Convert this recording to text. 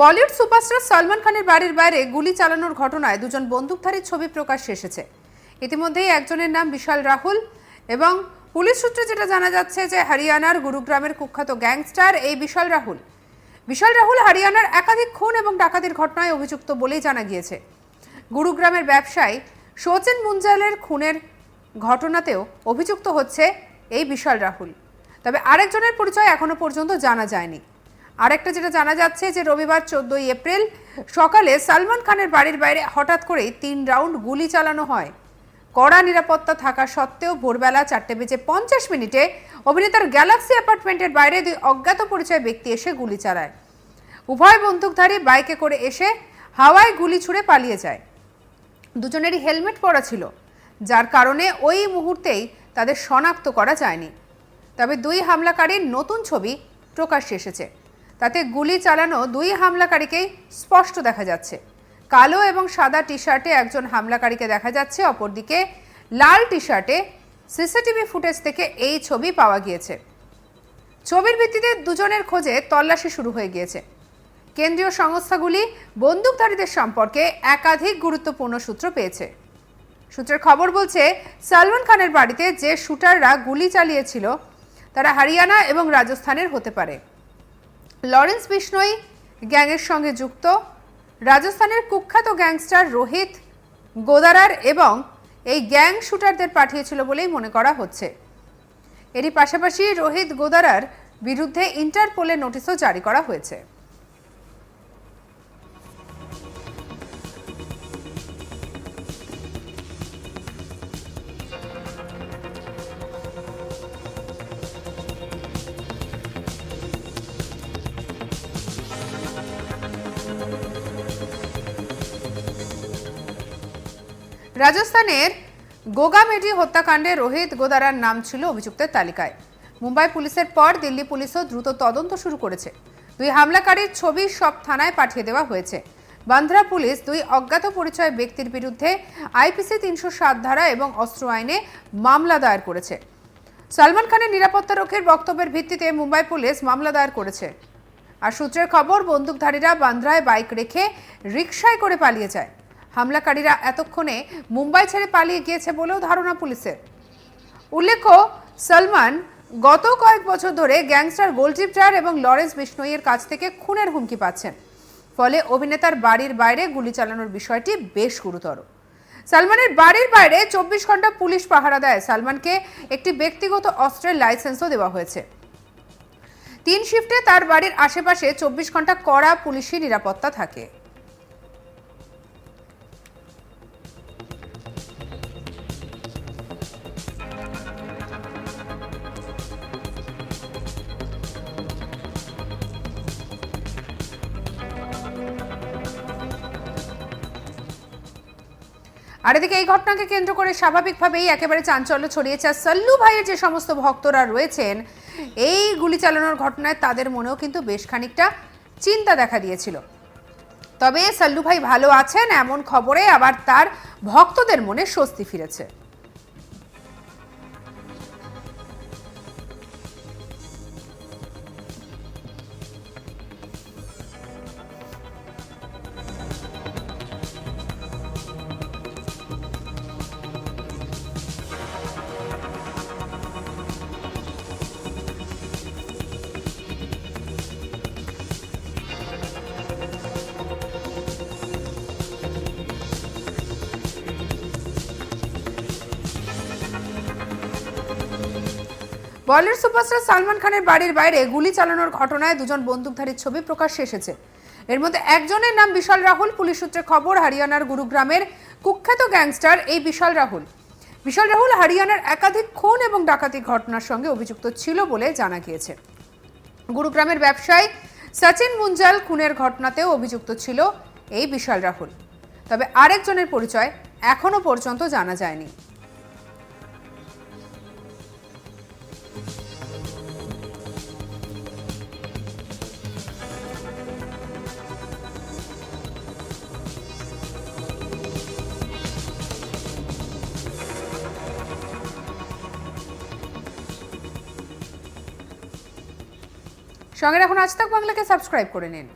Bollywood superstar Salman খানের বাড়ির বাইরে গুলি চালানোর ঘটনায় দুজন বন্দুকধারীর ছবি প্রকাশ্যে এসেছে। ইতিমধ্যেই একজনের নাম বিশাল রাহুল এবং পুলিশ সূত্রে যেটা জানা যাচ্ছে যে হরিয়ানার গুরুগ্রামের কুখ্যাত গ্যাংস্টার এই বিশাল রাহুল। বিশাল রাহুল হরিয়ানার একাধিক খুন এবং ডাকাতির ঘটনায় অভিযুক্ত বলেই জানা গিয়েছে। গুরুগ্রামের ব্যবসায়ী শচীন মুঞ্জালের খুনের ঘটনাতেও অভিযুক্ত হচ্ছে এই বিশাল রাহুল। তবে আরেকজনের পরিচয় এখনও পর্যন্ত জানা যায়নি। আরেকটা যেটা জানা যাচ্ছে যে রবিবার চোদ্দই এপ্রিল সকালে সালমান খানের বাড়ির বাইরে হঠাৎ করেই তিন রাউন্ড গুলি চালানো হয়। কড়া নিরাপত্তা থাকা সত্ত্বেও ভোরবেলা চারটে বেজে পঞ্চাশ মিনিটে অভিনেতার গ্যালাক্সি অ্যাপার্টমেন্টের বাইরে দুই অজ্ঞাত পরিচয় ব্যক্তি এসে গুলি চালায়। উভয় বন্দুকধারী বাইকে করে এসে হাওয়ায় গুলি ছুড়ে পালিয়ে যায়। দুজনেরই হেলমেট পরা ছিল, যার কারণে ওই মুহূর্তেই তাদের শনাক্ত করা যায়নি। তবে দুই হামলাকারীর নতুন ছবি প্রকাশ্যে এসেছে। তাতে গুলি চালানো দুই হামলাকারীকেই স্পষ্ট দেখা যাচ্ছে। কালো এবং সাদা টি শার্টে একজন হামলাকারীকে দেখা যাচ্ছে, অপরদিকে লাল টি শার্টে সিসিটিভি ফুটেজ থেকে এই ছবি পাওয়া গিয়েছে। ছবির ভিত্তিতে দুজনের খোঁজে তল্লাশি শুরু হয়ে গিয়েছে। কেন্দ্রীয় সংস্থাগুলি বন্দুকধারীদের সম্পর্কে একাধিক গুরুত্বপূর্ণ সূত্র পেয়েছে। সূত্রের খবর বলছে, সালমান খানের বাড়িতে যে শুটাররা গুলি চালিয়েছিল, তারা হরিয়ানা এবং রাজস্থানের হতে পারে। লরেন্স বিষ্ণই গ্যাংয়ের সঙ্গে যুক্ত। রাজস্থানের কুখ্যাত গ্যাংস্টার রোহিত গোদারার এবং এই গ্যাং শুটারদের পাঠিয়েছিল বলেই মনে করা হচ্ছে। এরই পাশাপাশি রোহিত গোদারার বিরুদ্ধে ইন্টারপোলের নোটিশও জারি করা হয়েছে। রাজস্থানের গোগামেডি হত্যাকাণ্ডে রোহিত গোদারার নাম ছিল অভিযুক্তের তালিকায়। মুম্বাই পুলিশের পর দিল্লি পুলিশও দ্রুত তদন্ত শুরু করেছে। দুই হামলাকারীর ছবি সব থানায় পাঠিয়ে দেওয়া হয়েছে। বান্দ্রা পুলিশ দুই অজ্ঞাত পরিচয় ব্যক্তির বিরুদ্ধে আইপিসি তিনশো সাত ধারা এবং অস্ত্র আইনে মামলা দায়ের করেছে। সালমান খানের নিরাপত্তা রক্ষীর বক্তব্যের ভিত্তিতে মুম্বাই পুলিশ মামলা দায়ের করেছে। আর সূত্রের খবর, বন্দুকধারীরা বান্দ্রায় বাইক রেখে রিকশায় করে পালিয়ে যায়। হামলাকারীরা এতক্ষণে মুম্বাই ছেড়ে পালিয়ে গিয়েছে বলেও ধারণা পুলিশের। উল্লেখ্য, সলমান গত কয়েক বছর ধরে গ্যাংস্টার গোলজিপ গোলজিপ্টার এবং লরেন্স বিষ্ণইয়ের কাছ থেকে খুনের হুমকি পাচ্ছেন। ফলে অভিনেতার বাড়ির বাইরে গুলি চালানোর বিষয়টি বেশ গুরুতর। সালমানের বাড়ির বাইরে চব্বিশ ঘণ্টা পুলিশ পাহারা দেয় সালমানকে একটি ব্যক্তিগত অস্ত্রের লাইসেন্সও দেওয়া হয়েছে। তিন শিফটে তার বাড়ির আশেপাশে চব্বিশ ঘণ্টা কড়া পুলিশি নিরাপত্তা থাকে। আর এদিকে এই ঘটনাকে কেন্দ্র করে স্বাভাবিকভাবেই একেবারে চাঞ্চল্য ছড়িয়েছে। আর সল্লু ভাইয়ের যে সমস্ত ভক্তরা রয়েছেন, এই গুলি চালানোর ঘটনায় তাদের মনেও কিন্তু বেশ খানিকটা চিন্তা দেখা দিয়েছিল। তবে সল্লু ভাই ভালো আছেন, এমন খবরে আবার তার ভক্তদের মনে স্বস্তি ফিরেছে। বলিউড সুপারস্টার সালমান খানের বাড়ির বাইরে গুলি চালানোর ঘটনায় দুজন বন্দুকধারীর ছবি প্রকাশ্যে এসেছে। এর মধ্যে একজনের নাম বিশাল রাহুল। পুলিশ সূত্রে খবর, হরিয়ানার গুরুগ্রামের কুখ্যাত গ্যাংস্টার এই বিশাল রাহুল। বিশাল রাহুল হরিয়ানার একাধিক খুন এবং ডাকাতি ঘটনার সঙ্গে অভিযুক্ত ছিল বলে জানা গিয়েছে। গুরুগ্রামের ব্যবসায়ী সচিন মুঞ্জাল খুনের ঘটনাতেও অভিযুক্ত ছিল এই বিশাল রাহুল। তবে আরেকজনের পরিচয় এখনও পর্যন্ত জানা যায়নি। সঙ্গে রাখুন আজ তাক বাংলাকে সাবস্ক্রাইব করে নিন।